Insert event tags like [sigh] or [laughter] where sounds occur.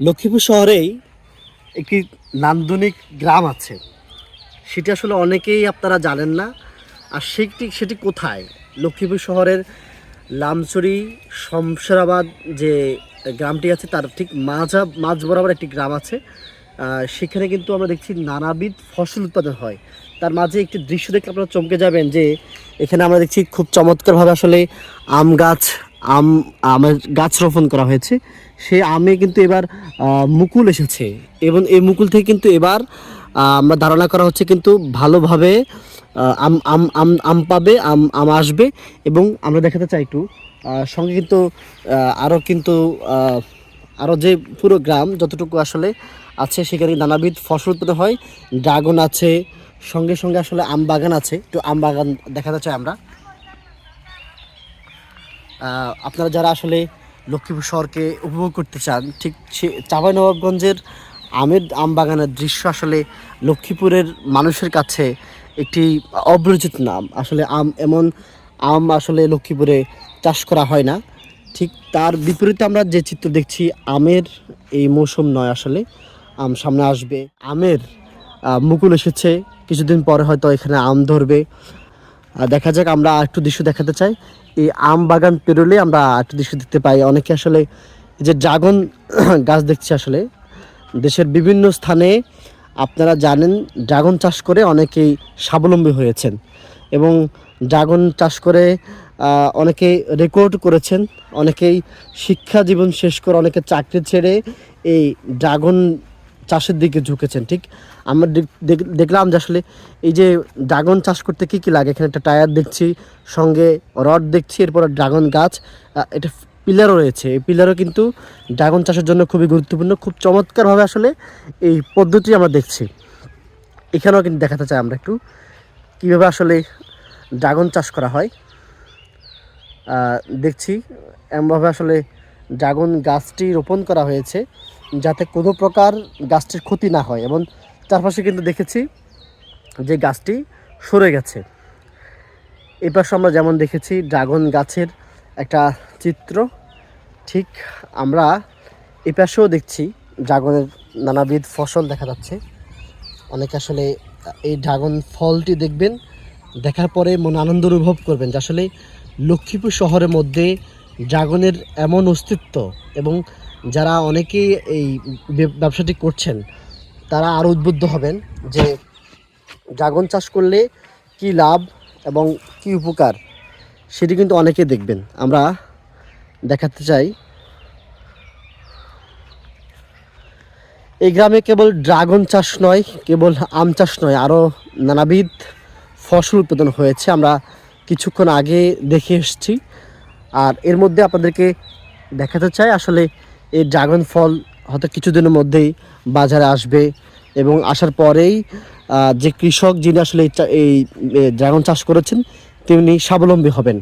লক্ষ্মীপুর শহরেই একটি নান্দনিক গ্রাম আছে। সেটি আসলে অনেকেই আপনারা জানেন না। আর সেটি সেটি কোথায়? লক্ষ্মীপুর শহরের লামচুরি শমশেরাবাদ যে গ্রামটি আছে, তার ঠিক মাঝা, মাঝ বরাবর একটি গ্রাম আছে। সেখানে কিন্তু আমরা দেখছি নানাবিধ ফসল উৎপাদন হয়। তার মাঝে একটি দৃশ্য দেখে আপনারা চমকে যাবেন যে এখানে আমরা দেখছি খুব চমৎকারভাবে আসলে আম গাছ আম, আমের গাছ রোপণ করা হয়েছে। সেই আমে কিন্তু এবার মুকুল এসেছে। এবং এই মুকুল থেকে কিন্তু এবার আমরা ধারণা করা হচ্ছে কিন্তু ভালোভাবে আম আম আম আম পাবে, আম আম আসবে। এবং আমরা দেখাতে চাই একটু সঙ্গে কিন্তু আরও কিন্তু আরও যে পুরো গ্রাম যতটুকু আসলে আছে, সেখানে নানাবিধ ফসল উৎপাদন হয়। ড্রাগন আছে, সঙ্গে সঙ্গে আসলে আম বাগান আছে। একটু আম বাগান দেখাতে চাই আমরা। আপনারা যারা আসলে লক্ষ্মীপুর শহরকে উপভোগ করতে চান, ঠিক সে চাঁপাইনবাবগঞ্জের আমের আম বাগানের দৃশ্য আসলে লক্ষ্মীপুরের মানুষের কাছে একটি অপরিচিত নাম। আসলে আম এমন আম আসলে লক্ষ্মীপুরে চাষ করা হয় না। ঠিক তার বিপরীতে আমরা যে চিত্র দেখছি, আমের এই মৌসুম নয় আসলে, আম সামনে আসবে। আমের মুকুল এসেছে, কিছুদিন পরে হয়তো এখানে আম ধরবে। আর দেখা যাক, আমরা একটু দৃশ্য দেখাতে চাই। এই আম বাগান পেরোলে আমরা একটু দৃশ্য দেখতে পাই। অনেকে আসলে যে ড্রাগন [clears throat] গাছ দেখছি আসলে, দেশের বিভিন্ন স্থানে আপনারা জানেন, ড্রাগন চাষ করে অনেকেই স্বাবলম্বী হয়েছেন এবং ড্রাগন চাষ করে অনেকে রেকর্ড করেছেন, অনেকেই শিক্ষা জীবন শেষ করে, অনেকে চাকরি ছেড়ে এই ড্রাগন চাষের দিকে ঝুঁকেছেন, ঠিক? আমরা দেখ- দেখ- দেখলাম যে আসলে এই যে ড্রাগন চাষ করতে কি কি লাগে? এখানে একটা টায়ার দেখছি, সঙ্গে রড দেখছি, এরপর ড্রাগন গাছ এটা পিলারও রয়েছে। এই পিলারও কিন্তু ড্রাগন চাষের জন্য খুবই গুরুত্বপূর্ণ, খুব চমৎকারভাবে আসলে এই পদ্ধতি আমরা দেখছি। এখানেও কিন্তু দেখাতে চাই আমরা একটু, কীভাবে আসলে ড্রাগন চাষ করা হয়। দেখছি, এমনভাবে আসলে ড্রাগন গাছটি রোপণ করা হয়েছে যাতে কোনো প্রকার গাছটির ক্ষতি না হয় এবং চারপাশে কিন্তু দেখেছি যে গাছটি সরে গেছে। এই পাশে আমরা যেমন দেখেছি ড্রাগন গাছের একটা চিত্র, ঠিক আমরা এই পাশেও দেখছি ড্রাগনের নানাবিধ ফসল দেখা যাচ্ছে। অনেকে আসলে এই ড্রাগন ফলটি দেখবেন, দেখার পরে মনে আনন্দ অনুভব করবেন যে আসলে লক্ষ্মীপুর শহরের মধ্যে ড্রাগনের এমন অস্তিত্ব এবং যারা অনেকেই এই ব্যবসাটি করছেন, তারা আরও উদ্বুদ্ধ হবেন যে ড্রাগন চাষ করলে কি লাভ এবং কি উপকার, সেটি কিন্তু অনেকে দেখবেন। আমরা দেখাতে চাই। এই গ্রামে কেবল ড্রাগন চাষ নয়, কেবল আম চাষ নয় আরও নানাবিধ ফসল উৎপাদন হয়েছে। আমরা কিছুক্ষণ আগে দেখে এসেছি আর এর মধ্যে আপনাদেরকে দেখাতে চাই আসলে এই ড্রাগন ফল হয়তো কিছুদিনের মধ্যেই বাজারে আসবে এবং আসার পরেই যে কৃষক যিনি আসলে এই ড্রাগন চাষ করেছেন, তিনি স্বাবলম্বী হবেন।